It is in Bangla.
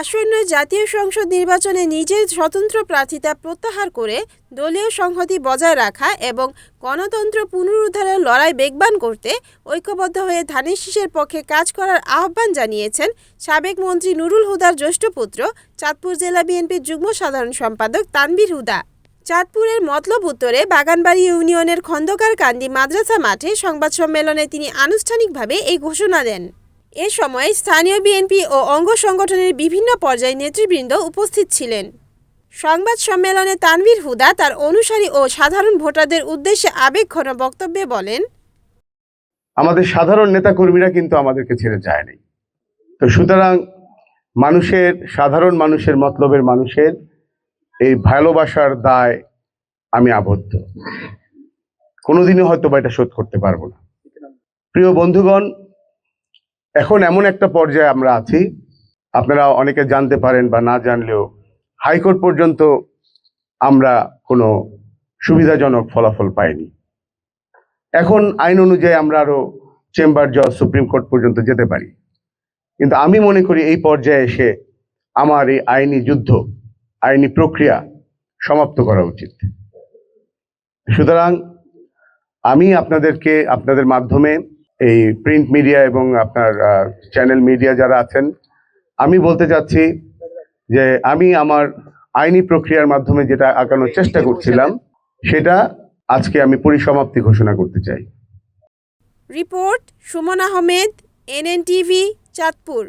আসন্ন জাতীয় সংসদ নির্বাচনে নিজের স্বতন্ত্র প্রার্থিতা প্রত্যাহার করে দলীয় সংহতি বজায় রাখা এবং গণতন্ত্র পুনরুদ্ধারের লড়াই বেগবান করতে ঐক্যবদ্ধ হয়ে ধানের শীষের পক্ষে কাজ করার আহ্বান জানিয়েছেন সাবেক মন্ত্রী নুরুল হুদার জ্যেষ্ঠ পুত্র, চাঁদপুর জেলা বিএনপির যুগ্ম সাধারণ সম্পাদক তানভীর হুদা। চাঁদপুরের মতলব উত্তরে বাগানবাড়ি ইউনিয়নের খন্দকার কান্দি মাদ্রাসা মাঠে সংবাদ সম্মেলনে তিনি আনুষ্ঠানিকভাবে এই ঘোষণা দেন। এ সময় স্থানীয় বিএনপি ও অঙ্গ সংগঠনের বিভিন্ন পর্যায়ে নেতৃবৃন্দ উপস্থিত ছিলেন। সংবাদ সম্মেলনে তানভীর হুদা তার অনুসারী ও সাধারণ ভোটারদের উদ্দেশ্যে আবেগঘন বক্তব্যে বলেন, আমাদের সাধারণ নেতাকর্মীরা কিন্তু আমাদেরকে ছেড়ে যায়নি তো সুতরাং মানুষের, সাধারণ মানুষের মতলবের মানুষের এই ভালোবাসার দায় আমি আবদ্ধ। কোনোদিনও হয়তো বা এটা শোধ করতে পারব না। প্রিয় বন্ধুগণ এখন এমন একটা পর্যায়ে আমরা আছি। আপনারা অনেকে জানতে পারেন বা না জানলেও হাইকোর্ট পর্যন্ত আমরা কোনো সুবিধাজনক ফলাফল পাইনি। এখন আইন অনুযায়ী আমরা আরও চেম্বার জজ, সুপ্রিম কোর্ট পর্যন্ত যেতে পারি। কিন্তু আমি মনে করি এই পর্যায়ে এসে আমার এই আইনি যুদ্ধ, আইনি প্রক্রিয়া সমাপ্ত করা উচিত। সুতরাং আমি আপনাদেরকে, আপনাদের মাধ্যমে এই প্রিন্ট মিডিয়া এবং আপনার চ্যানেল মিডিয়া যারা আছেন, আমি বলতে চাচ্ছি যে আমি আমার আইনি প্রক্রিয়ার মাধ্যমে যেটা আঁকানোর চেষ্টা করছিলাম, সেটা আজকে আমি পরিসমাপ্তি ঘোষণা করতে চাই। Report Suman Ahmed, NNTV, Chandpur.